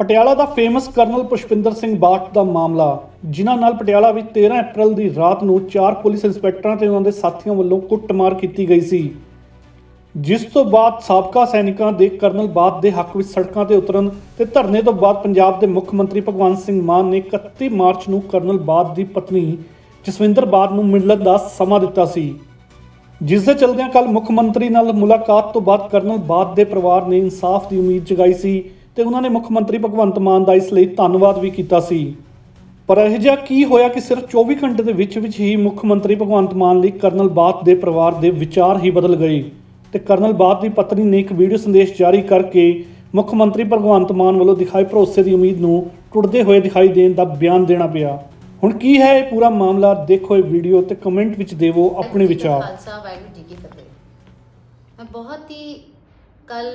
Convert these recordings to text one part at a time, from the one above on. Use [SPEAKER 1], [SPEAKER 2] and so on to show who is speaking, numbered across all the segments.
[SPEAKER 1] ਪਟਿਆਲਾ ਦਾ famous colonel Pushpinder Singh Bath ਦਾ ਮਾਮਲਾ, ਜਿਨ੍ਹਾਂ ਨਾਲ ਪਟਿਆਲਾ ਵਿੱਚ 13 ਅਪ੍ਰੈਲ ਦੀ ਰਾਤ ਨੂੰ ਚਾਰ ਪੁਲਿਸ ਇੰਸਪੈਕਟਰਾਂ ਤੇ ਉਹਨਾਂ ਦੇ ਸਾਥੀਆਂ ਵੱਲੋਂ ਕੁੱਟਮਾਰ ਕੀਤੀ ਗਈ ਸੀ। ਜਿਸ ਤੋਂ ਬਾਅਦ ਸਾਬਕਾ ਸੈਨਿਕਾਂ ਦੇ ਕਰਨਲ ਬਾਦ ਦੇ ਹੱਕ ਵਿੱਚ ਸੜਕਾਂ ਤੇ ਉਤਰਨ ਤੇ ਧਰਨੇ ਤੋਂ ਬਾਅਦ ਪੰਜਾਬ ਦੇ ਮੁੱਖ ਮੰਤਰੀ ਭਗਵੰਤ ਸਿੰਘ ਮਾਨ ਨੇ 31 ਮਾਰਚ ਨੂੰ ਕਰਨਲ ਬਾਦ ਦੀ ਪਤਨੀ ਜਸਵਿੰਦਰ ਬਾਦ ਨੂੰ ਮਿਲਣ ਦਾ ਸਮਾਂ ਦਿੱਤਾ ਸੀ। ਜਿਸ ਦੇ ਚਲਦਿਆਂ ਕੱਲ ਮੁੱਖ ਮੰਤਰੀ ਨਾਲ ਮੁਲਾਕਾਤ ਤੋਂ ਬਾਅਦ ਕਰਨਲ ਬਾਦ ਦੇ ਪਰਿਵਾਰ ਨੇ ਇਨਸਾਫ ਦੀ ਉਮੀਦ ਜਗਾਈ ਸੀ ਤੇ ਉਹਨਾਂ ਨੇ ਮੁੱਖ ਮੰਤਰੀ ਭਗਵੰਤ ਮਾਨ ਦਾ ਇਸ ਲਈ ਧੰਨਵਾਦ ਵੀ ਕੀਤਾ ਸੀ। ਪਰ ਇਹ ਜਿਹਾ ਕੀ ਹੋਇਆ ਕਿ ਸਿਰਫ 24 ਘੰਟੇ ਦੇ ਵਿੱਚ ਵਿੱਚ ਹੀ ਮੁੱਖ ਮੰਤਰੀ ਭਗਵੰਤ ਮਾਨ ਲਈ ਕਰਨਲ ਬਾਦ ਦੇ ਪਰਿਵਾਰ ਦੇ ਵਿਚਾਰ ਹੀ ਬਦਲ ਗਏ ਤੇ ਕਰਨਲ ਬਾਦ ਦੀ ਪਤਨੀ ਨੇ ਇੱਕ ਵੀਡੀਓ ਸੰਦੇਸ਼ ਜਾਰੀ ਕਰਕੇ ਮੁੱਖ ਮੰਤਰੀ ਭਗਵੰਤ ਮਾਨ ਵੱਲੋਂ ਦਿਖਾਈ ਭਰੋਸੇ ਦੀ ਉਮੀਦ ਨੂੰ ਟੁੱਟਦੇ ਹੋਏ ਦਿਖਾਈ ਦੇਣ ਦਾ ਬਿਆਨ ਦੇਣਾ ਪਿਆ। ਹੁਣ ਕੀ ਹੈ ਇਹ ਪੂਰਾ ਮਾਮਲਾ? ਦੇਖੋ ਇਹ ਵੀਡੀਓ ਤੇ ਕਮੈਂਟ ਵਿੱਚ ਦੇਵੋ ਆਪਣੇ ਵਿਚਾਰ।
[SPEAKER 2] ਖਾਲਸਾ ਵਾਹਿਗੁਰੂ ਜੀ ਕੀ ਫਤਿਹ। ਮੈਂ ਬਹੁਤ ਹੀ ਕੱਲ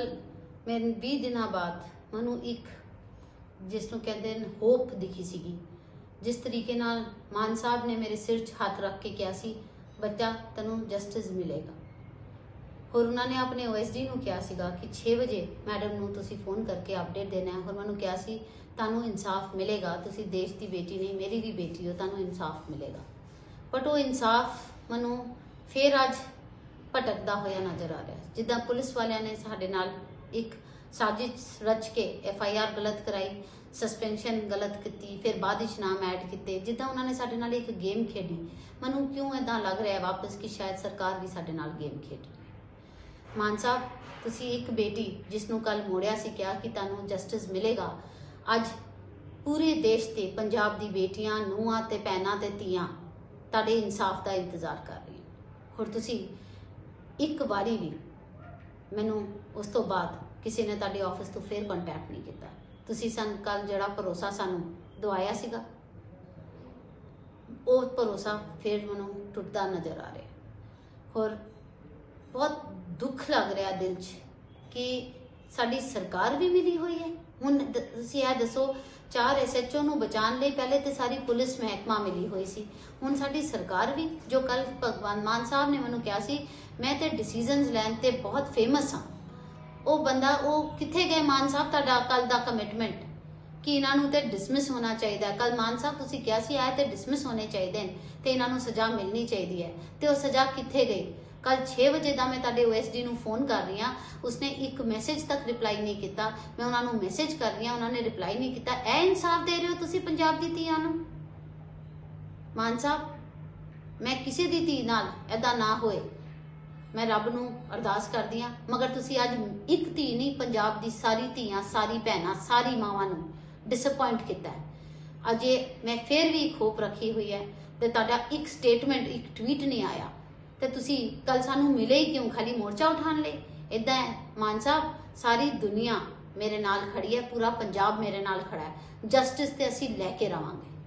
[SPEAKER 2] ਮੈਂ 20 ਦਿਨਾਂ ਬਾਅਦ ਮੈਨੂੰ ਇੱਕ, ਜਿਸ ਨੂੰ ਕਹਿੰਦੇ ਨੇ ਹੋਪ ਦਿਖੀ ਸੀਗੀ। ਜਿਸ ਤਰੀਕੇ ਨਾਲ ਮਾਨ ਸਾਹਿਬ ਨੇ ਮੇਰੇ ਸਿਰ 'ਚ ਹੱਥ ਰੱਖ ਕੇ ਕਿਹਾ ਸੀ, ਬੱਚਾ, ਤੈਨੂੰ ਜਸਟਿਸ ਮਿਲੇਗਾ। ਹੋਰ ਉਹਨਾਂ ਨੇ ਆਪਣੇ OSD ਨੂੰ ਕਿਹਾ ਸੀਗਾ ਕਿ 6 ਵਜੇ ਮੈਡਮ ਨੂੰ ਤੁਸੀਂ ਫੋਨ ਕਰਕੇ ਅਪਡੇਟ ਦੇਣਾ ਹੈ। ਹੋਰ ਮੈਨੂੰ ਕਿਹਾ ਸੀ, ਤੁਹਾਨੂੰ ਇਨਸਾਫ ਮਿਲੇਗਾ। ਤੁਸੀਂ ਦੇਸ਼ ਦੀ ਬੇਟੀ ਨਹੀਂ, ਮੇਰੀ ਵੀ ਬੇਟੀ ਹੋ, ਤੁਹਾਨੂੰ ਇਨਸਾਫ ਮਿਲੇਗਾ। ਬਟ ਉਹ ਇਨਸਾਫ ਮੈਨੂੰ ਫੇਰ ਅੱਜ ਭਟਕਦਾ ਹੋਇਆ ਨਜ਼ਰ ਆ ਰਿਹਾ ਜਿੱਦਾਂ ਪੁਲਿਸ ਵਾਲਿਆਂ ਨੇ ਸਾਡੇ ਨਾਲ ਇੱਕ ਸਾਜ਼ਿਸ਼ ਰਚ ਕੇ ਐਫ ਆਈ ਆਰ ਗਲਤ ਕਰਾਈ ਸਸਪੈਂਸ਼ਨ ਗਲਤ ਕੀਤੀ, ਫਿਰ ਬਾਅਦ ਵਿੱਚ ਨਾਮ ਐਡ ਕੀਤੇ, ਜਿੱਦਾਂ ਉਹਨਾਂ ਨੇ ਸਾਡੇ ਨਾਲ ਇੱਕ ਗੇਮ ਖੇਡੀ। ਮੈਨੂੰ ਕਿਉਂ ਇਦਾਂ ਲੱਗ ਰਿਹਾ ਵਾਪਸ ਕਿ ਸ਼ਾਇਦ ਸਰਕਾਰ ਵੀ ਸਾਡੇ ਨਾਲ ਗੇਮ ਖੇਡ? ਰਹੀ ਹੈ। ਮਾਨ ਸਾਹਿਬ, ਤੁਸੀਂ ਇੱਕ ਬੇਟੀ ਜਿਸ ਨੂੰ ਕੱਲ ਮੋੜਿਆ ਸੀ, ਕਿਹਾ ਕਿ ਤੁਹਾਨੂੰ ਜਸਟਿਸ ਮਿਲੇਗਾ। ਅੱਜ ਪੂਰੇ ਦੇਸ਼ ਤੇ ਪੰਜਾਬ ਦੀ ਬੇਟੀਆਂ, ਨੂੰਹਾਂ ਤੇ ਭੈਣਾਂ ਤੇ ਧੀਆਂ ਤੁਹਾਡੇ ਇਨਸਾਫ ਦਾ ਇੰਤਜ਼ਾਰ ਕਰ ਰਹੀਆਂ ਹੋਰ ਤੁਸੀਂ ਇੱਕ ਵਾਰੀ ਵੀ ਮੈਨੂੰ ਉਸ ਤੋਂ ਬਾਅਦ ਕਿਸੇ ਨੇ ਤੁਹਾਡੇ ਆਫਿਸ ਤੋਂ ਫੇਰ ਕੰਟੈਕਟ ਨਹੀਂ ਕੀਤਾ। ਤੁਸੀਂ ਸਾਨੂੰ ਕੱਲ ਜਿਹੜਾ ਭਰੋਸਾ ਸਾਨੂੰ ਦਵਾਇਆ ਸੀਗਾ, ਉਹ ਭਰੋਸਾ ਫੇਰ ਮੈਨੂੰ ਟੁੱਟਦਾ ਨਜ਼ਰ ਆ ਰਿਹਾ। ਹੋਰ ਬਹੁਤ ਦੁੱਖ ਲੱਗ ਰਿਹਾ ਦਿਲ 'ਚ ਕਿ ਸਾਡੀ ਸਰਕਾਰ ਵੀ ਮਿਲੀ ਹੋਈ ਹੈ। ਹੁਣ ਤੁਸੀਂ ਇਹ ਦੱਸੋ, ਚਾਰ ਐਸਐਚਓ ਨੂੰ ਬਚਾਉਣ ਲਈ ਪਹਿਲੇ ਤੇ ਸਾਰੀ ਪੁਲਿਸ ਮਹਿਕਮਾ ਮਿਲੀ ਹੋਈ ਸੀ। ਹੁਣ ਸਾਡੀ ਸਰਕਾਰ ਵੀ, ਜੋ ਕੱਲ ਭਗਵਾਨ ਮਾਨ ਸਾਹਿਬ ਨੇ ਮੈਨੂੰ ਕਿਹਾ ਸੀ, ਮੈਂ ਤੇ ਡਿਸੀਜਨਸ ਲੈਣ ਤੇ ਬਹੁਤ ਫੇਮਸ ਹਾਂ। ਉਹ ਬੰਦਾ, ਉਹ ਕਿੱਥੇ ਗਏ? ਮਾਨ ਸਾਹਿਬ, ਤੁਹਾਡਾ ਕੱਲ ਦਾ ਕਮਿਟਮੈਂਟ ਕਿ ਇਹਨਾਂ ਨੂੰ ਤੇ ਡਿਸਮਿਸ ਹੋਣਾ ਚਾਹੀਦਾ ਕੱਲ ਮਾਨ ਸਾਹਿਬ, ਤੁਸੀਂ ਕਿਹਾ ਸੀ, ਆਏ ਤੇ ਡਿਸਮਿਸ ਹੋਣੇ ਚਾਹੀਦੇ ਨੇ ਤੇ ਇਹਨਾਂ ਨੂੰ ਸਜ਼ਾ ਮਿਲਣੀ ਚਾਹੀਦੀ ਹੈ। ਤੇ ਉਹ ਸਜ਼ਾ ਕਿੱਥੇ ਗਈ? ਕੱਲ 6 ਵਜੇ ਦਾ ਮੈਂ ਤੁਹਾਡੇ OSD ਨੂੰ ਫੋਨ ਕਰ ਰਹੀ ਹਾਂ। ਉਸਨੇ ਇੱਕ ਮੈਸੇਜ ਤੱਕ ਰਿਪਲਾਈ ਨਹੀਂ ਕੀਤਾ। ਮੈਂ ਉਹਨਾਂ ਨੂੰ ਮੈਸੇਜ ਕਰ ਰਹੀ ਹਾਂ, ਉਹਨਾਂ ਨੇ ਰਿਪਲਾਈ ਨਹੀਂ ਕੀਤਾ। ਇਹ ਇਨਸਾਫ ਦੇ ਰਹੇ ਹੋ ਤੁਸੀਂ ਪੰਜਾਬ ਦੀ ਧੀਆਂ ਨੂੰ? ਮਾਨ ਸਾਹਿਬ, ਮੈਂ ਕਿਸੇ ਦੀ ਧੀ ਨਾਲ ਐਦਾਂ ਨਾ ਹੋਏ। ਮੈਂ ਰੱਬ ਨੂੰ ਅਰਦਾਸ ਕਰਦੀ ਹਾਂ, ਮਗਰ ਤੁਸੀਂ ਅੱਜ ਇੱਕ ਧੀ ਨਹੀਂ, ਪੰਜਾਬ ਦੀ ਸਾਰੀ ਧੀਆਂ, ਸਾਰੀ ਭੈਣਾਂ, ਸਾਰੀ ਮਾਵਾਂ ਨੂੰ ਡਿਸਪਾਇੰਟ ਕੀਤਾ ਹੈ। ਅਜੇ ਮੈਂ ਫਿਰ ਵੀ ਇੱਕ ਹੋਪ ਰੱਖੀ ਹੋਈ ਹੈ ਤੇ ਤੁਹਾਡਾ ਇੱਕ ਸਟੇਟਮੈਂਟ ਇੱਕ ਟਵੀਟ ਨਹੀਂ ਆਇਆ। ਤੇ ਤੁਸੀਂ ਕੱਲ ਸਾਨੂੰ ਮਿਲੇ ਹੀ ਕਿਉਂ? ਖਾਲੀ ਮੋਰਚਾ ਉਠਾਣ ਲਈ। ਇਦਾਂ ਹੈ, ਮਾਨ ਸਾਹਿਬ, ਸਾਰੀ ਦੁਨੀਆ ਮੇਰੇ ਨਾਲ ਖੜੀ ਹੈ, ਪੂਰਾ ਪੰਜਾਬ ਮੇਰੇ ਨਾਲ ਖੜਾ ਹੈ। ਜਸਟਿਸ ਤੇ ਅਸੀਂ ਲੈ ਕੇ ਰਵਾਂਗੇ।